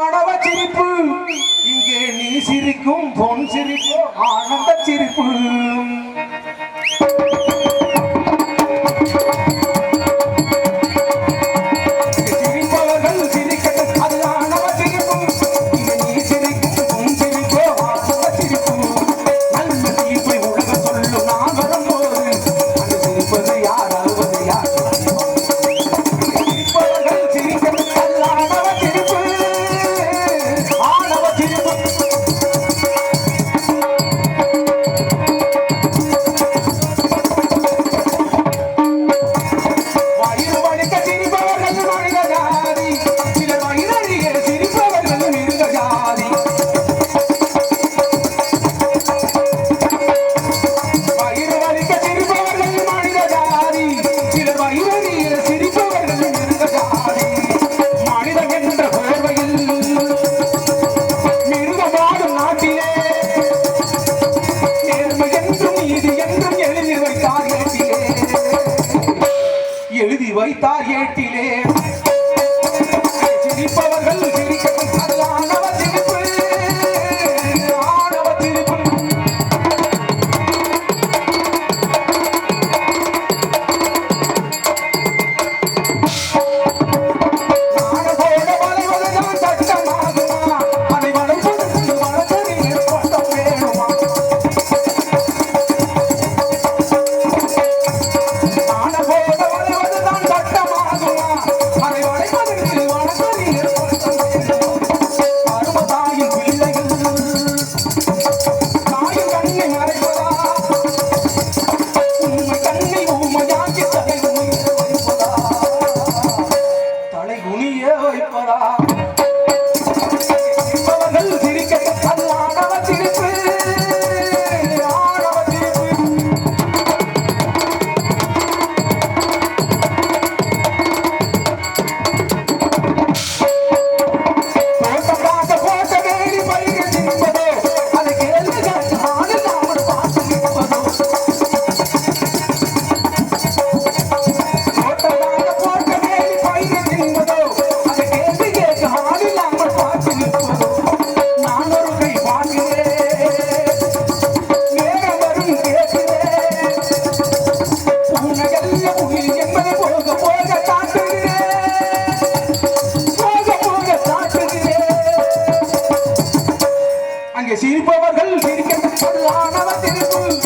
மாணவ சிரிப்பு. இங்கே நீ சிரிக்கும் பொன் சிரிப்பு ஆனந்த சிரிப்பு. திருக்கண் பொருளானவன் திருக்குள்